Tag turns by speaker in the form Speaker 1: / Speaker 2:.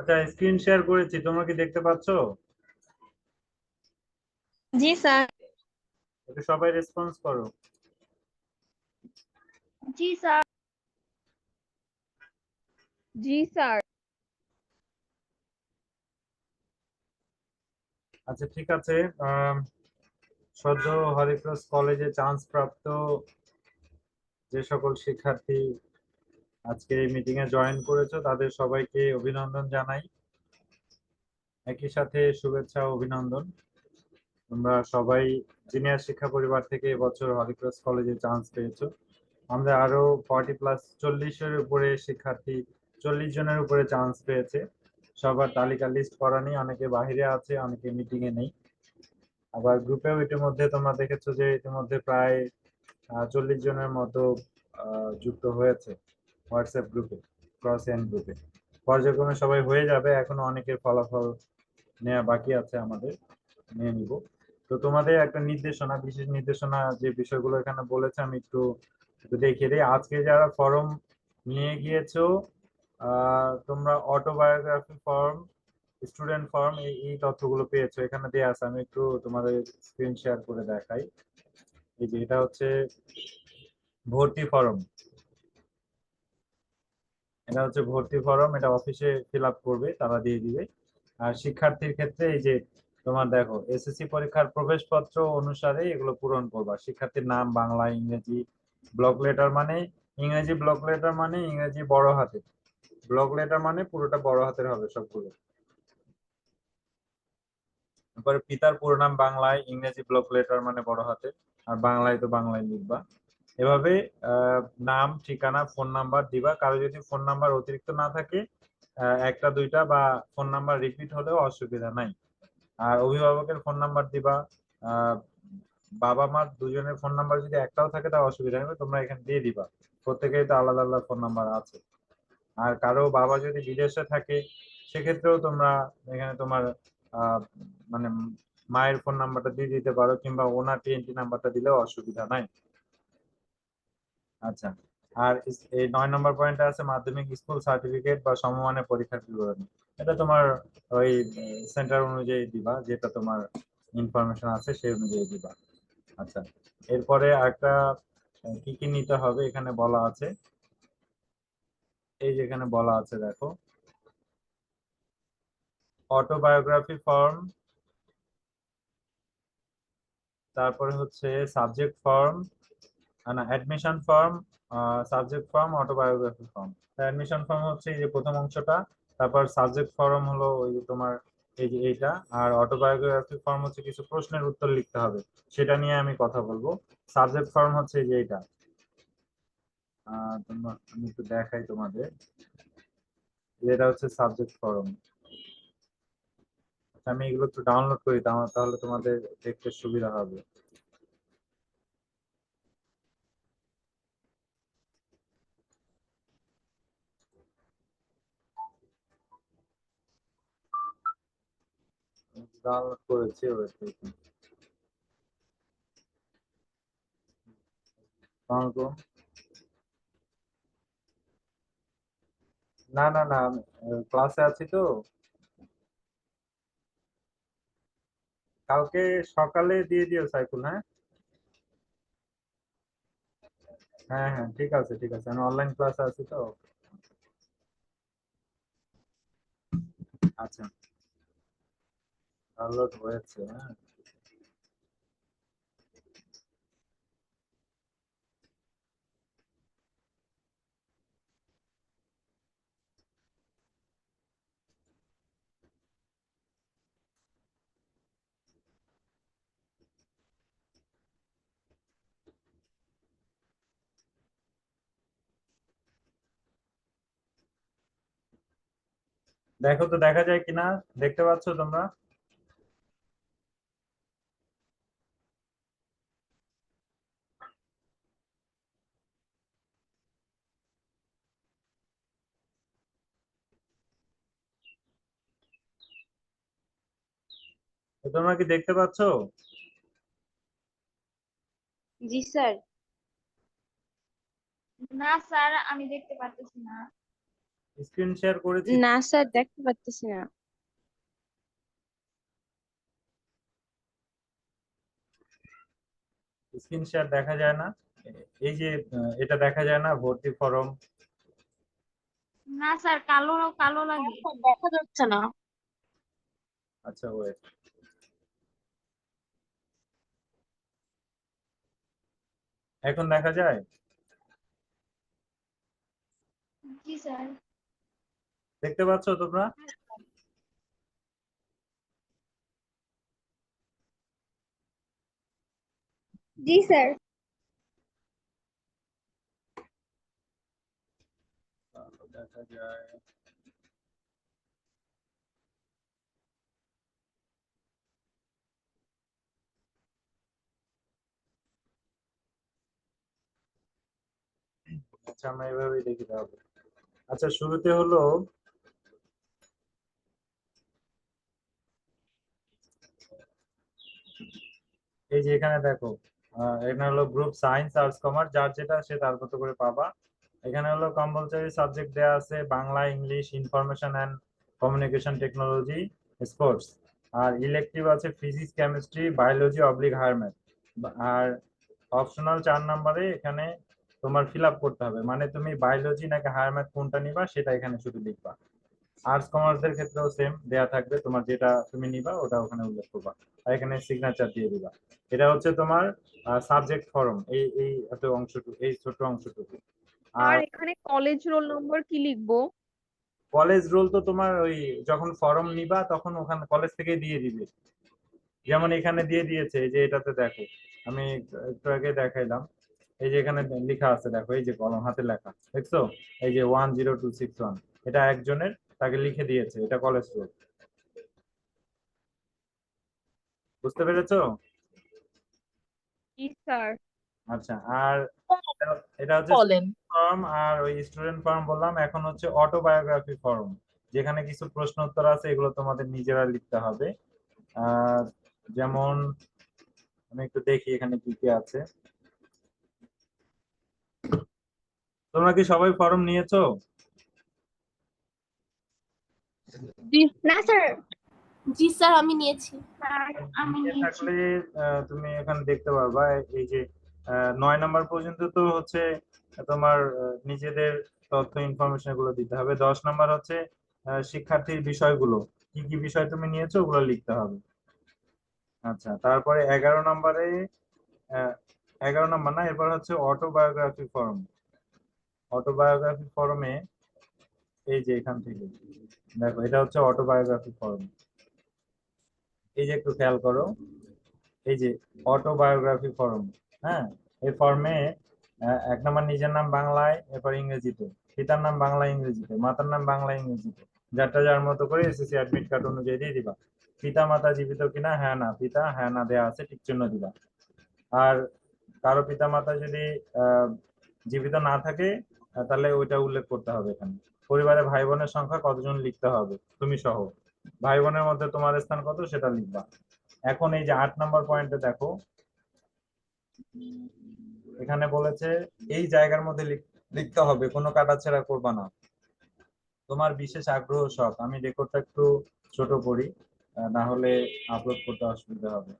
Speaker 1: আচ্ছা screen share করেছি তোমরা কি দেখতে পাচ্ছো?
Speaker 2: জি স্যার
Speaker 1: একটু সবাই রেসপন্স করো।
Speaker 2: জি স্যার জি স্যার
Speaker 1: আচ্ছা ঠিক আছে সদ্য হরিক্রস কলেজে চান্স প্রাপ্ত যে সকল শিক্ষার্থী আজকে এই মিটিং এ জয়েন করেছ, তাদের সবাইকে অভিনন্দন জানাই। একই সাথে শুভেচ্ছা অভিনন্দন। তোমরা সবাই জিনিয়ার শিক্ষা পরিবার থেকে এবছর হরিক্রস কলেজে চান্স পেয়েছ। আমরা আরও ফর্টি প্লাস চল্লিশের উপরে শিক্ষার্থী, চল্লিশ জনের উপরে চান্স পেয়েছে। সবার তালিকা লিস্ট করা নেই, অনেকে বাহিরে আছে, অনেকে মিটিং এ নেই। আবার গ্রুপেও ইতিমধ্যে তোমরা দেখেছ যে ইতিমধ্যে প্রায় চল্লিশ জনের মতো যুক্ত হয়েছে। হোয়াটসঅ্যাপ গ্রুপে ক্রস এন্ড গ্রুপে পর্যায়ক্রমে সবাই হয়ে যাবে, এখনও অনেকের ফলাফল নেওয়া বাকি আছে আমাদের, নিয়ে নিব। তো তোমাদের একটা নির্দেশনা, বিশেষ নির্দেশনা, যে বিষয়গুলো এখানে বলেছে, আমি একটু দেখিয়ে দিই। আজকে যারা ফর্ম নিয়ে গিয়েছো তোমরা অটোবায়োগ্রাফি ফর্ম স্টুডেন্ট ফর্ম এই এই তথ্যগুলো পেয়েছ। এখানে দেওয়া আছে, আমি একটু তোমাদের স্ক্রিন শেয়ার করে দেখাই। এই যে, এটা হচ্ছে ভর্তি ফর্ম এটা হচ্ছে ভর্তি ফর্ম এটা অফিসে ফিল আপ করবে, তারা দিয়ে দিবে। আর শিক্ষার্থীর ক্ষেত্রে এই যে তোমার দেখো এসএসসি পরীক্ষার প্রবেশপত্র অনুসারে এগুলো পূরণ করবা। শিক্ষার্থীর নাম, বাংলা, ইংরেজি ব্লক লেটার মানে ইংরেজি ব্লক লেটার মানে ইংরেজি বড় হাতের। ব্লক লেটার মানে পুরোটা বড় হাতের হবে সবগুলো। তারপরে পিতার পুরো নাম বাংলায়, ইংরেজি ব্লক লেটার মানে বড় হাতে আর বাংলায় তো বাংলায় লিখবা। এভাবে নাম, ঠিকানা ফোন নাম্বার দিবা। কারও যদি ফোন নাম্বার অতিরিক্ত না থাকে একটা, দুইটা বা ফোন নাম্বার রিপিট হলেও অসুবিধা নাই। আর অভিভাবকের ফোন নাম্বার দিবা বাবা মার দুজনের ফোন নাম্বার যদি একটাও থাকে তাও অসুবিধা নেই, তোমরা এখানে দিয়ে দিবা। প্রত্যেকেই তো আলাদা আলাদা ফোন নাম্বার আছে। আর কারও বাবা যদি বিদেশে থাকে, সেক্ষেত্রেও তোমরা এখানে তোমার মানে মায়ের ফোন নাম্বারটা দিয়ে দিতে পারো, কিংবা ওনার টিএনটি নাম্বারটা দিলেও অসুবিধা নাই। আচ্ছা। আর এই নয় নম্বর পয়েন্টে আছে মাধ্যমিক স্কুল সার্টিফিকেট বা সমমানের পরীক্ষার বিবরণী। এটা তোমার ওই সেন্টার অনুযায়ী দিবা, যেটা তোমার ইনফরমেশন আছে সেই অনুযায়ী দিবা। আচ্ছা। এরপরে একটা কি কি নিতে হবে এখানে বলা আছে। এই যেখানে বলা আছে, দেখো। অটোবায়োগ্রাফি ফর্ম তারপরে হচ্ছে সাবজেক্ট ফর্ম না admission form subject form autobiography form admission form হচ্ছে এই যে প্রথম অংশটা তারপর সাবজেক্ট ফর্ম হলো ওই যে তোমার এই যে এইটা আর অটোবায়োগ্রাফি ফর্ম হচ্ছে কিছু প্রশ্নের উত্তর লিখতে হবে সেটা নিয়ে আমি কথা বলব। সাবজেক্ট ফর্ম হচ্ছে যে আহ, তোমরা আমি একটু দেখাই তোমাদের। এটা হচ্ছে সাবজেক্ট ফর্ম আমি এগুলো একটু ডাউনলোড করি তাহলে তোমাদের দেখতে সুবিধা হবে। ডাউনলোড করেছি। না না না ক্লাসে আছি তো। কালকে সকালে দিয়ে দিও সাইফুল হ্যাঁ? হ্যাঁ হ্যাঁ ঠিক আছে ঠিক আছে, আমি অনলাইন ক্লাসে আছি তো। আচ্ছা। ডাউনলোড হয়েছে হ্যাঁ। দেখো তো দেখা যায় কিনা দেখতে পাচ্ছ তোমরা? তোমরা কি দেখতে পাচ্ছ?
Speaker 2: জি স্যার। না স্যার আমি দেখতে পারতেছি না।
Speaker 1: স্ক্রিন শেয়ার করেছি।
Speaker 2: না স্যার দেখতে পাচ্ছি না।
Speaker 1: স্ক্রিন শেয়ার দেখা যায় না। এই যে এটা দেখা যায় না ভর্তি ফর্ম।
Speaker 2: না স্যার কালো কালো লাগে।
Speaker 3: দেখা যাচ্ছে না।
Speaker 1: আচ্ছা ওয়েট এখন দেখা যায়?
Speaker 2: জি স্যার।
Speaker 1: দেখতে পাচ্ছ তোমরা?
Speaker 2: জি স্যার।
Speaker 1: দেখা যায় আচ্ছা আমরা এভাবেই দেখি তাহলে আচ্ছা শুরুতে হলো এই যে এখানে দেখো এখানে হলো গ্রুপ সায়েন্স আর্টস কমার্স যার যেটা সে তার মতো করে পাবা। এখানে হলো কম্পালসারি সাবজেক্ট দেওয়া আছে, Bangla, English information and communication technology sports R elective আছে physics chemistry biology oblique higher আর অপশনাল চার নম্বরে এখানে তোমার ফিল আপ করতে হবে। মানে তুমি বায়োলজি নাকি হায়ার ম্যাথ কোনটা নিবা সেটা এখানে শুধু লিখবা। আর্টস কমার্সের ক্ষেত্রেও সেম দেয়া থাকবে। তোমার যেটা তুমি নিবা ওটা ওখানে উল্লেখ করবা। আর এখানে সিগনেচার দিয়ে দিবা। এটা হচ্ছে তোমার সাবজেক্ট ফর্ম এই এই এত অংশটুকু এই ছোট অংশটুকু।
Speaker 4: আর
Speaker 1: আর
Speaker 4: এখানে কলেজ রোল নম্বর কি লিখব?
Speaker 1: কলেজ রোল তো তোমার ওই যখন ফর্ম নিবা তখন ওখানে কলেজ থেকে দিয়ে দিবে। যেমন এখানে দিয়ে দিয়েছে যে এটাতে দেখো। আমি একটু আগে দেখাইলাম। এই যে এখানে লেখা আছে দেখো এই যে কলম হাতে লেখা দেখছ? এই যে one zero two six one এটা একজনের তাকে লিখে দিয়েছে এটা কলেজ রোল বুঝতে পেরেছ?
Speaker 4: স্যার
Speaker 1: আচ্ছা আর এটা- এটা হচ্ছে ফর্ম আর ওই স্টুডেন্ট ফর্ম বললাম এখন হচ্ছে অটোবায়োগ্রাফি ফর্ম যেখানে কিছু প্রশ্ন উত্তর আছে এগুলো তোমাদের নিজেরা লিখতে হবে। যেমন আমি একটু দেখি এখানে কি কি আছে। তোমরা কি সবাই ফর্ম নিয়েছো?
Speaker 2: না স্যার।
Speaker 3: জি স্যার আমি নিয়েছি।
Speaker 2: আমি
Speaker 1: থাকলে আহ, তুমি এখানে দেখতে পারবা এই যে আহ, নয় নাম্বার পর্যন্ত তো হচ্ছে তোমার নিজেদের তথ্য ইনফরমেশনগুলো দিতে হবে। দশ নাম্বার হচ্ছে আহ, শিক্ষার্থীর বিষয়গুলো। কি কি বিষয় তুমি নিয়েছো ওগুলো লিখতে হবে। আচ্ছা তারপরে এগারো নম্বরে এগারো নম্বর না এরপর হচ্ছে অটোবায়োগ্রাফি ফর্ম অটোবায়োগ্রাফি ফর্মে এই যে এখান থেকে, দেখো, এটা হচ্ছে অটোবায়োগ্রাফি ফর্ম এই যে একটু খেয়াল করো, এই যে অটোবায়োগ্রাফি ফর্ম হ্যাঁ? এই ফর্মে এক নম্বর নিজের নাম বাংলায়, এরপর ইংরেজিতে, পিতার নাম বাংলা, ইংরেজিতে, মাতার নাম বাংলা, ইংরেজিতে। যারটা যার মতো করে এসএসসি অ্যাডমিট কার্ড অনুযায়ী দিয়ে দিবা। পিতা, মাতা জীবিত কিনা হ্যাঁ না, পিতা হ্যাঁ না, দেয়া আছে টিক চিহ্ন দিবা। আর কারও পিতা, মাতা যদি জীবিত না থাকে তাহলে ওইটা উল্লেখ করতে হবে এখানে। পরিবারে ভাই বোনের সংখ্যা কতজন লিখতে হবে? তুমি সহ। ভাই বোনের মধ্যে তোমার স্থান কত সেটা লিখবা। এখন এই যে আট নম্বর পয়েন্টে দেখো। এখানে বলেছে, এই জায়গার মধ্যে লিখ- লিখতে হবে, কোনো কাটাছেড়া করবা না। তোমার বিশেষ আগ্রহ শখ। আমি রেকর্ডটা একটু ছোট করি না হলে আপলোড করতে অসুবিধা হবে।